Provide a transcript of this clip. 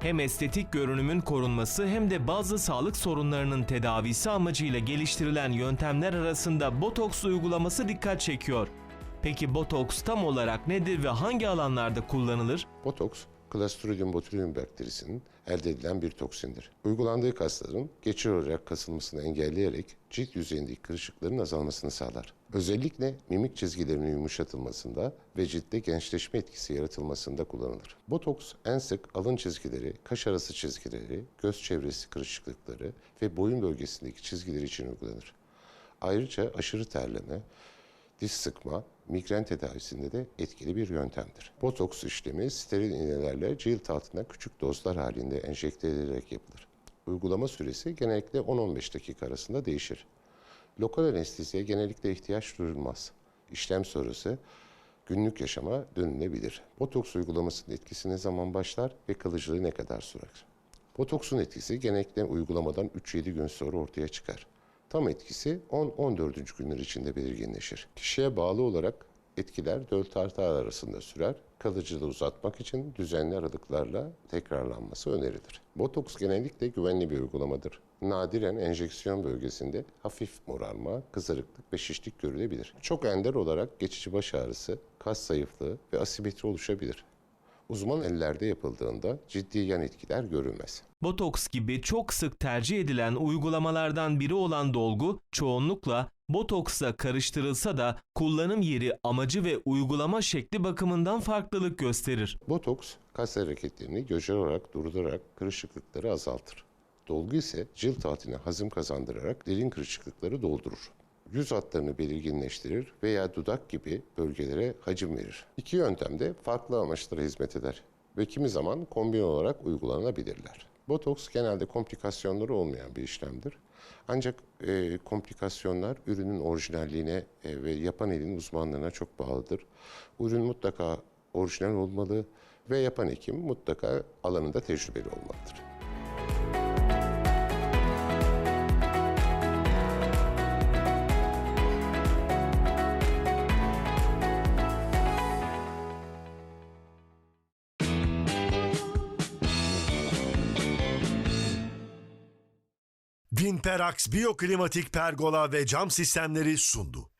Hem estetik görünümün korunması hem de bazı sağlık sorunlarının tedavisi amacıyla geliştirilen yöntemler arasında botoks uygulaması dikkat çekiyor. Peki botoks tam olarak nedir ve hangi alanlarda kullanılır? Botoks, Clostridium botulinum bakterisinin elde edilen bir toksindir. Uygulandığı kasların geçici olarak kasılmasını engelleyerek cilt yüzeyindeki kırışıkların azalmasını sağlar. Özellikle mimik çizgilerinin yumuşatılmasında ve ciltte gençleşme etkisi yaratılmasında kullanılır. Botoks en sık alın çizgileri, kaş arası çizgileri, göz çevresi kırışıklıkları ve boyun bölgesindeki çizgiler için uygulanır. Ayrıca aşırı terleme, diş sıkma, migren tedavisinde de etkili bir yöntemdir. Botoks işlemi steril iğnelerle cilt altına küçük dozlar halinde enjekte edilerek yapılır. Uygulama süresi genellikle 10-15 dakika arasında değişir. Lokal anesteziye genellikle ihtiyaç duyulmaz. İşlem sonrası günlük yaşama dönülebilir. Botoks uygulamasının etkisi ne zaman başlar ve kalıcılığı ne kadar sürer? Botoksun etkisi genellikle uygulamadan 3-7 gün sonra ortaya çıkar. Tam etkisi 10-14. günler içinde belirginleşir. Kişiye bağlı olarak etkiler 4 ay arasında sürer. Kalıcılığı uzatmak için düzenli aralıklarla tekrarlanması önerilir. Botoks genellikle güvenli bir uygulamadır. Nadiren enjeksiyon bölgesinde hafif morarma, kızarıklık ve şişlik görülebilir. Çok ender olarak geçici baş ağrısı, kas zayıflığı ve asimetri oluşabilir. Uzman ellerde yapıldığında ciddi yan etkiler görülmez. Botoks gibi çok sık tercih edilen uygulamalardan biri olan dolgu çoğunlukla botoksla karıştırılsa da kullanım yeri, amacı ve uygulama şekli bakımından farklılık gösterir. Botoks, kas hareketlerini görsel olarak durdurarak kırışıklıkları azaltır. Dolgu ise cilt altına hazım kazandırarak derin kırışıklıkları doldurur. Yüz hatlarını belirginleştirir veya dudak gibi bölgelere hacim verir. İki yöntem de farklı amaçlara hizmet eder ve kimi zaman kombin olarak uygulanabilirler. Botoks genelde komplikasyonları olmayan bir işlemdir. Ancak e, komplikasyonlar ürünün orijinalliğine e, ve yapan elin uzmanlığına çok bağlıdır. Ürün mutlaka orijinal olmalı ve yapan hekim mutlaka alanında tecrübeli olmalıdır. Vinperax Biyoklimatik Pergola ve Cam Sistemleri sundu.